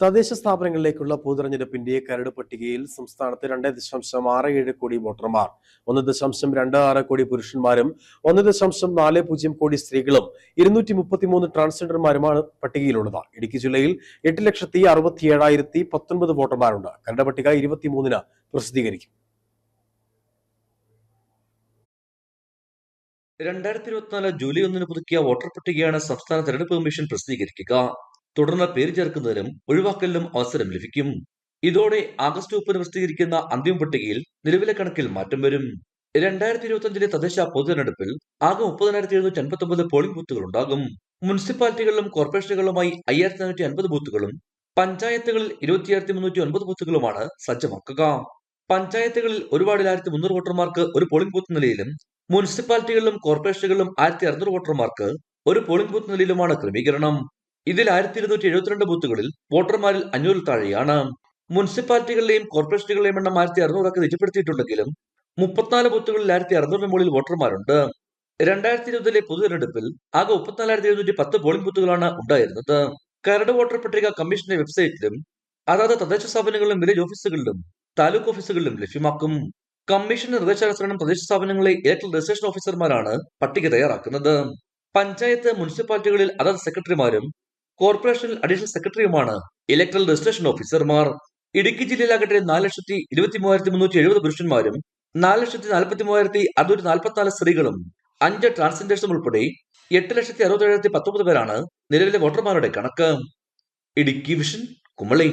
തദ്ദേശ സ്ഥാപനങ്ങളിലേക്കുള്ള പൊതുതെരഞ്ഞെടുപ്പിന്റെ കരട് പട്ടികയിൽ സംസ്ഥാനത്ത് രണ്ട് ദശാംശം ആറ് ഏഴ് കോടി വോട്ടർമാർ ഒന്ന് ദശാംശം രണ്ട് ആറ് കോടി പുരുഷന്മാരും ഒന്ന് ദശാംശം നാല് പൂജ്യം കോടി സ്ത്രീകളും ഇരുന്നൂറ്റി മുപ്പത്തിമൂന്ന് ട്രാൻസ്ജെൻഡർമാരുമാണ് പട്ടികയിലുള്ളത്. ഇടുക്കി ജില്ലയിൽ എട്ട് ലക്ഷത്തി അറുപത്തി ഏഴായിരത്തി പത്തൊൻപത് വോട്ടർമാരുണ്ട്. കരട് പട്ടിക ഇരുപത്തിമൂന്നിന് പ്രസിദ്ധീകരിക്കും. രണ്ടായിരത്തി ഇരുപത്തിനാല് ജൂലൈ ഒന്നിന് പുതുക്കിയ വോട്ടർ പട്ടികയാണ് സംസ്ഥാന തെരഞ്ഞെടുപ്പ് കമ്മീഷൻ പ്രസിദ്ധീകരിക്കുക. തുടർന്ന് പേര് ചേർക്കുന്നതിനും ഒഴിവാക്കലിനും അവസരം ലഭിക്കും. ഇതോടെ ആഗസ്റ്റ് മുപ്പതിന് പ്രസിദ്ധീകരിക്കുന്ന അന്തിമ പട്ടികയിൽ നിലവിലെ കണക്കിൽ മാറ്റം വരും. രണ്ടായിരത്തി ഇരുപത്തി അഞ്ചിലെ തദ്ദേശ പൊതുതെരഞ്ഞെടുപ്പിൽ ആകെ മുപ്പതിനായിരത്തി എഴുന്നൂറ്റി അൻപത്തി ഒമ്പത് പോളിംഗ് ബൂത്തുകൾ ഉണ്ടാകും. മുനിസിപ്പാലിറ്റികളിലും കോർപ്പറേഷനുകളിലുമായി അയ്യായിരത്തി നാനൂറ്റി അൻപത് ബൂത്തുകളും പഞ്ചായത്തുകളിൽ ഇരുപത്തിയായിരത്തി മുന്നൂറ്റി ഒൻപത് ബൂത്തുകളുമാണ് സജ്ജമാക്കുക. പഞ്ചായത്തുകളിൽ ഒരു വാർഡിൽ ആയിരത്തി മുന്നൂറ് വോട്ടർമാർക്ക് ഒരു പോളിംഗ് ബൂത്ത് നിലയിലും മുനിസിപ്പാലിറ്റികളിലും കോർപ്പറേഷനുകളിലും ആയിരത്തി അറുന്നൂറ് വോട്ടർമാർക്ക് ഒരു പോളിംഗ് ബൂത്ത് നിലയിലുമാണ് ക്രമീകരണം. ഇതിൽ ആയിരത്തി ഇരുന്നൂറ്റി എഴുപത്തിരണ്ട് ബൂത്തുകളിൽ വോട്ടർമാരിൽ അഞ്ഞൂറിൽ താഴെയാണ്. മുനിസിപ്പാലിറ്റികളിലെയും കോർപ്പറേഷനുകളിലെയും എണ്ണം ആയിരത്തി അറുന്നൂറൊക്കെ നിജപ്പെടുത്തിയിട്ടുണ്ടെങ്കിലും മുപ്പത്തിനാല് ബൂത്തുകളിൽ ആയിരത്തി അറുന്നൂറിന് മുകളിൽ വോട്ടർമാരുണ്ട്. രണ്ടായിരത്തി ഇരുപതിലെ പൊതു തെരഞ്ഞെടുപ്പിൽ ആകെ മുപ്പത്തിനാലായിരത്തി എഴുന്നൂറ്റി പത്ത് പോളിംഗ് ബൂത്തുകളാണ് ഉണ്ടായിരുന്നത്. കരട് വോട്ടർ പട്ടിക കമ്മീഷന്റെ വെബ്സൈറ്റിലും അതാത് തദ്ദേശ സ്ഥാപനങ്ങളിലും വില്ലേജ് ഓഫീസുകളിലും താലൂക്ക് ഓഫീസുകളിലും ലഭ്യമാക്കും. കമ്മീഷന്റെ നിർദ്ദേശാനുസരണം തദ്ദേശ സ്ഥാപനങ്ങളിലെ ഇലക്ട്രൽ രജിസ്ട്രേഷൻ ഓഫീസർമാരാണ് പട്ടിക തയ്യാറാക്കുന്നത്. പഞ്ചായത്ത് മുനിസിപ്പാലിറ്റികളിൽ അതത് സെക്രട്ടറിമാരും കോർപ്പറേഷനിൽ അഡീഷണൽ സെക്രട്ടറിയുമാണ് ഇലക്ട്രൽ രജിസ്ട്രേഷൻ ഓഫീസർമാർ. ഇടുക്കി ജില്ലയിലാകട്ടെ നാല് ലക്ഷത്തി ഇരുപത്തി മൂവായിരത്തി മുന്നൂറ്റി എഴുപത് പുരുഷന്മാരും നാല് ലക്ഷത്തി നാൽപ്പത്തി മൂവായിരത്തി അറുന്നൂറ്റി നാൽപ്പത്തിനാല് സ്ത്രീകളും അഞ്ച് ട്രാൻസ്ജെൻഡേഴ്സും ഉൾപ്പെടെ എട്ട് ലക്ഷത്തി അറുപത്തി ഏഴായിരത്തി പത്തൊമ്പത് പേരാണ് നിലവിലെ വോട്ടർമാരുടെ കണക്ക്. ഇടുക്കി വിഷൻ കുമളി.